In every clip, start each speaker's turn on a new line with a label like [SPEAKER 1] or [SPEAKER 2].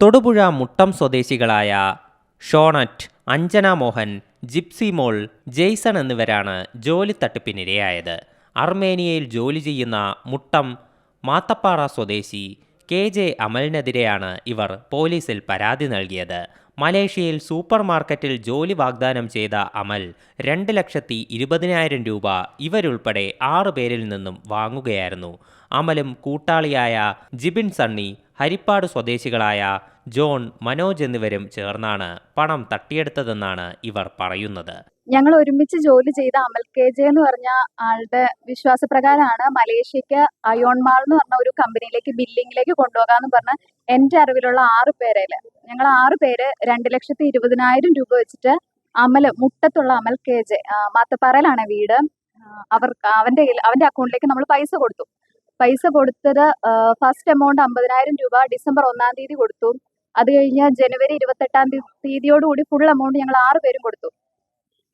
[SPEAKER 1] തൊടുപുഴ മുട്ടം സ്വദേശികളായ ഷോണറ്റ് അഞ്ജന മോഹൻ ജിപ്സി മോൾ ജെയ്സൺ എന്നിവരാണ് ജോലി തട്ടിപ്പിനിരയായത് അർമേനിയയിൽ ജോലി ചെയ്യുന്ന മുട്ടം മാത്തപ്പാറ സ്വദേശി കെ ജെ അമലിനെതിരെയാണ് ഇവർ പോലീസിൽ പരാതി നൽകിയത്. മലേഷ്യയിൽ സൂപ്പർ മാർക്കറ്റിൽ ജോലി വാഗ്ദാനം ചെയ്ത അമൽ രണ്ട് ലക്ഷത്തി ഇരുപതിനായിരം രൂപ ഇവരുൾപ്പെടെ ആറു പേരിൽ നിന്നും വാങ്ങുകയായിരുന്നു. അമലും കൂട്ടാളിയായ ജിബിൻ സണ്ണി ഹരിപ്പാട് സ്വദേശികളായ ജോൺ മനോജ് എന്നിവരും ചേർന്നാണ് പണം തട്ടിയെടുത്തതെന്നാണ് ഇവർ പറയുന്നത്.
[SPEAKER 2] ഞങ്ങൾ ഒരുമിച്ച് ജോലി ചെയ്ത അമൽ കെ ജെ എന്ന് പറഞ്ഞ ആളുടെ വിശ്വാസപ്രകാരമാണ് മലേഷ്യക്ക് അയോൺ മാൾ എന്ന് പറഞ്ഞ ഒരു കമ്പനിയിലേക്ക് ബില്ലിങ്ങിലേക്ക് കൊണ്ടുപോകാന്ന് പറഞ്ഞ എന്റെ അറിവിലുള്ള ആറ് പേരെ ഞങ്ങൾ ആറ് പേര് രണ്ട് ലക്ഷത്തി ഇരുപതിനായിരം രൂപ വെച്ചിട്ട് അമൽ മുട്ടത്തുള്ള അമൽ കെ ജെ മാത്തപ്പാറയിലാണ് വീട്. അവർ അവന്റെ അവന്റെ അക്കൗണ്ടിലേക്ക് നമ്മൾ പൈസ കൊടുത്തു. പൈസ കൊടുത്തത് ഫസ്റ്റ് എമൗണ്ട് അമ്പതിനായിരം രൂപ ഡിസംബർ ഒന്നാം തീയതി കൊടുത്തു. അത് കഴിഞ്ഞ് ജനുവരി ഇരുപത്തെട്ടാം തീയതിയോട് തീയതിയോടുകൂടി ഫുൾ എമൗണ്ട് ഞങ്ങൾ ആറ് പേരും കൊടുത്തു.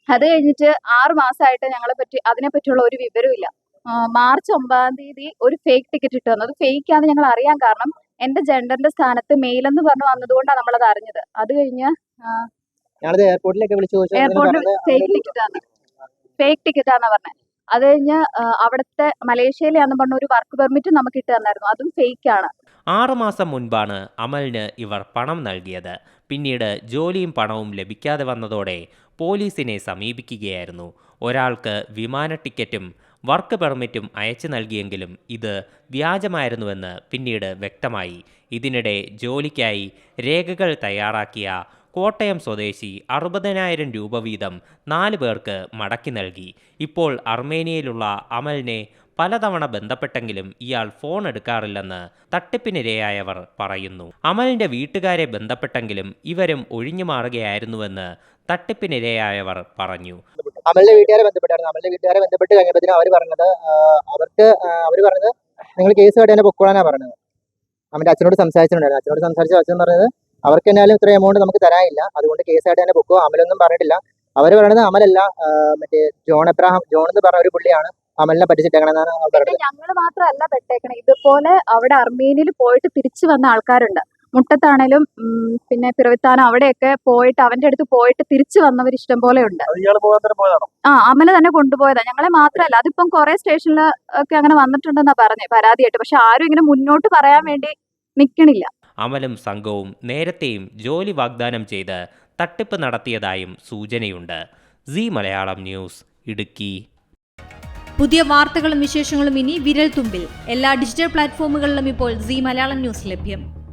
[SPEAKER 2] അത് കഴിഞ്ഞിട്ട് ആറ് മാസമായിട്ട് ഞങ്ങളെ പറ്റി അതിനെ പറ്റിയുള്ള ഒരു വിവരവും ഇല്ല. ആ, മാർച്ച് ഒമ്പതാം തീയതി ഒരു ഫേക്ക് ടിക്കറ്റ് ഇട്ട് വന്നു അത് ഫേക്ക് ആണെന്ന് ഞങ്ങൾ അറിയാൻ കാരണം എന്റെ ജെൻഡറിന്റെ സ്ഥാനത്ത് മെയിൽ എന്ന് പറഞ്ഞു വന്നതുകൊണ്ടാണ് നമ്മളത് അറിഞ്ഞത്. അത് കഴിഞ്ഞ്
[SPEAKER 3] എയർപോർട്ടിലേക്ക് വിളിച്ചു
[SPEAKER 2] എയർപോർട്ടിൽ ഫേക്ക് ടിക്കറ്റ് ആണ്. ഫേക്ക് ടിക്കറ്റ് ആണെന്ന് പറഞ്ഞത് അത് കഴിഞ്ഞ് അവിടുത്തെ മലേഷ്യയിലാന്ന് പറഞ്ഞ ഒരു വർക്ക് പെർമിറ്റ് നമുക്ക് ഇട്ട് തന്നായിരുന്നു. അതും ഫേക്ക് ആണ്.
[SPEAKER 1] ആറുമാസം മുൻപാണ് അമലിന് ഇവർ പണം നൽകിയത്. പിന്നീട് ജോലിയും പണവും ലഭിക്കാതെ വന്നതോടെ പോലീസിനെ സമീപിക്കുകയായിരുന്നു. ഒരാൾക്ക് വിമാന ടിക്കറ്റും വർക്ക് പെർമിറ്റും അയച്ചു നൽകിയെങ്കിലും ഇത് വ്യാജമായിരുന്നുവെന്ന് പിന്നീട് വ്യക്തമായി. ഇതിനിടെ ജോലിക്കായി രേഖകൾ തയ്യാറാക്കിയ കോട്ടയം സ്വദേശി അറുപതിനായിരം രൂപ വീതം നാല് പേർക്ക് മടക്കി നൽകി. ഇപ്പോൾ അർമേനിയയിലുള്ള അമലിനെ പലതവണ ബന്ധപ്പെട്ടെങ്കിലും ഇയാൾ ഫോൺ എടുക്കാറില്ലെന്ന് തട്ടിപ്പിനിരയായവർ പറയുന്നു. അമലിന്റെ വീട്ടുകാരെ ബന്ധപ്പെട്ടെങ്കിലും ഇവരും ഒഴിഞ്ഞു മാറുകയായിരുന്നുവെന്ന് തട്ടിപ്പിനിരയായവർ പറഞ്ഞു.
[SPEAKER 3] അമലിന്റെ വീട്ടുകാരെ ബന്ധപ്പെട്ടായിരുന്നു. അമലിന്റെ വീട്ടുകാരെ ബന്ധപ്പെട്ട് കഴിഞ്ഞപ്പോഴത്തേനും അവർ പറഞ്ഞത് അവർക്ക് അവർ പറഞ്ഞത് നിങ്ങൾ കേസ് കാട്ടി പൊക്കോളാനാണ് പൊക്കോളാനാ പറഞ്ഞത്. അവന്റെ അച്ഛനോട് സംസാരിച്ചിട്ടുണ്ടായിരുന്നു. അച്ഛനോട് സംസാരിച്ച അച്ഛൻ പറഞ്ഞത് അവർക്ക് എന്നാലും ഇത്ര എമൗണ്ട് നമുക്ക് തരാനില്ല. അതുകൊണ്ട് കേസ് ആയിട്ട് തന്നെ ബുക്കോ അമലൊന്നും പറഞ്ഞിട്ടില്ല. അവർ പറയുന്നത് അമലല്ല. മറ്റേ ജോൺ എബ്രാഹാം ജോൺ എന്ന് പറഞ്ഞ ഒരു പുള്ളിയാണ് അമലിനെ പറ്റിച്ചിട്ടേക്കണെന്നാണ് പറഞ്ഞത്.
[SPEAKER 2] ഞങ്ങൾ മാത്രമല്ല പെട്ടേക്കണേ. ഇതുപോലെ അവിടെ അർമേനിയയിൽ പോയിട്ട് തിരിച്ചു വന്ന ആൾക്കാരുണ്ട്. മുട്ടത്താണേലും പിന്നെ പിറവിത്താനം അവിടെയൊക്കെ പോയിട്ട് അവന്റെ അടുത്ത് പോയിട്ട് തിരിച്ചു വന്നവർ ഇഷ്ടം പോലെ ഉണ്ട്. ആ അമല തന്നെ കൊണ്ടുപോയതാണ് ഞങ്ങളെ മാത്രമല്ല അതിപ്പം കുറെ സ്റ്റേഷനിൽ ഒക്കെ അങ്ങനെ വന്നിട്ടുണ്ടെന്നാ പറഞ്ഞേ പരാതിയായിട്ട്. പക്ഷെ ആരും ഇങ്ങനെ മുന്നോട്ട് പറയാൻ വേണ്ടി നിക്കണില്ല.
[SPEAKER 1] അമലും സംഘവും നേരത്തെയും ജോലി വാഗ്ദാനം ചെയ്ത് തട്ടിപ്പ് നടത്തിയതായും സൂചനയുണ്ട്. C Malayalam news Idukki.
[SPEAKER 4] പുതിയ വാർത്തകളും വിശേഷങ്ങളും ഇനി വിരൽ തുമ്പിൽ എല്ലാ ഡിജിറ്റൽ പ്ലാറ്റ്ഫോമുകളിലും ഇപ്പോൾ സി മലയാളം ന്യൂസ് ലഭ്യം.